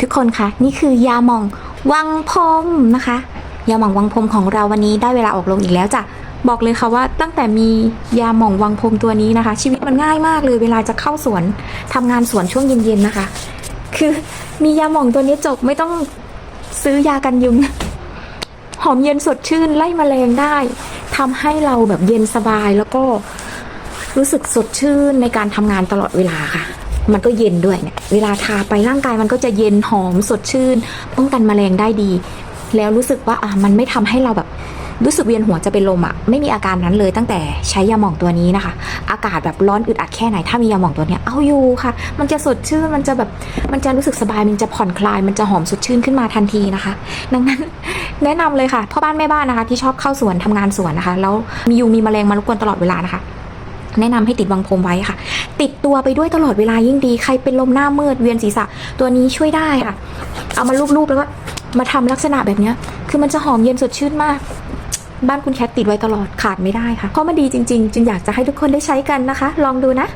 ทุกคนคะนี่คือยาหม่องวังพรมนะคะ ยาหม่องวังพรมของเราวันนี้ได้เวลาออกลงอีกแล้วจ้ะบอกเลยค่ะว่าตั้งแต่มียาหม่องวังพรมตัวนี้นะคะ ชีวิตมันง่ายมากเลย เวลาจะเข้าสวนทำงานสวนช่วงเย็นๆนะคะ คือมียาหม่องตัวนี้จบไม่ต้องซื้อยากันยุง หอมเย็นสดชื่นไล่แมลงได้ทำให้เราแบบเย็นสบายแล้วก็รู้สึกสดชื่นในการทำงานตลอดเวลาค่ะ มันก็เย็นด้วยเนี่ยเวลาทาไปร่างกายมันก็จะเย็นหอมสดชื่น ป้องกันแมลงได้ดี แล้วรู้สึกว่าอะมันไม่ทำให้เราแบบรู้สึกเวียนหัวจะเป็นลมอะไม่มีอาการนั้นเลยตั้งแต่ใช้ยาหม่องตัวนี้นะคะ อากาศแบบร้อนอึดอัดแค่ไหนถ้ามียาหม่องตัวนี้เอาอยู่ค่ะ มันจะสดชื่นมันจะแบบมันจะรู้สึกสบายมันจะผ่อนคลาย มันจะหอมสดชื่นขึ้นมาทันทีนะคะ ดังนั้นแนะนำเลยค่ะพ่อบ้านแม่บ้านนะคะ ที่ชอบเข้าสวนทำงานสวนนะคะ แล้วมียุงมีแมลงมารบกวนตลอดเวลานะคะ แนะนำให้ติดวังพรมไว้ค่ะ ติดตัวไปด้วยตลอดเวลายิ่งดี ใครเป็นลมหน้ามืดเวียนศีรษะ ตัวนี้ช่วยได้ค่ะ เอามาลูบๆแล้วก็มาทำลักษณะแบบเนี้ยคือมันจะหอมเย็นสดชื่นมากบ้านคุณแคทติดไว้ตลอดขาดไม่ได้ค่ะ เพราะมันดีจริงๆ จึงอยากจะให้ทุกคนได้ใช้กันนะคะ ลองดูนะ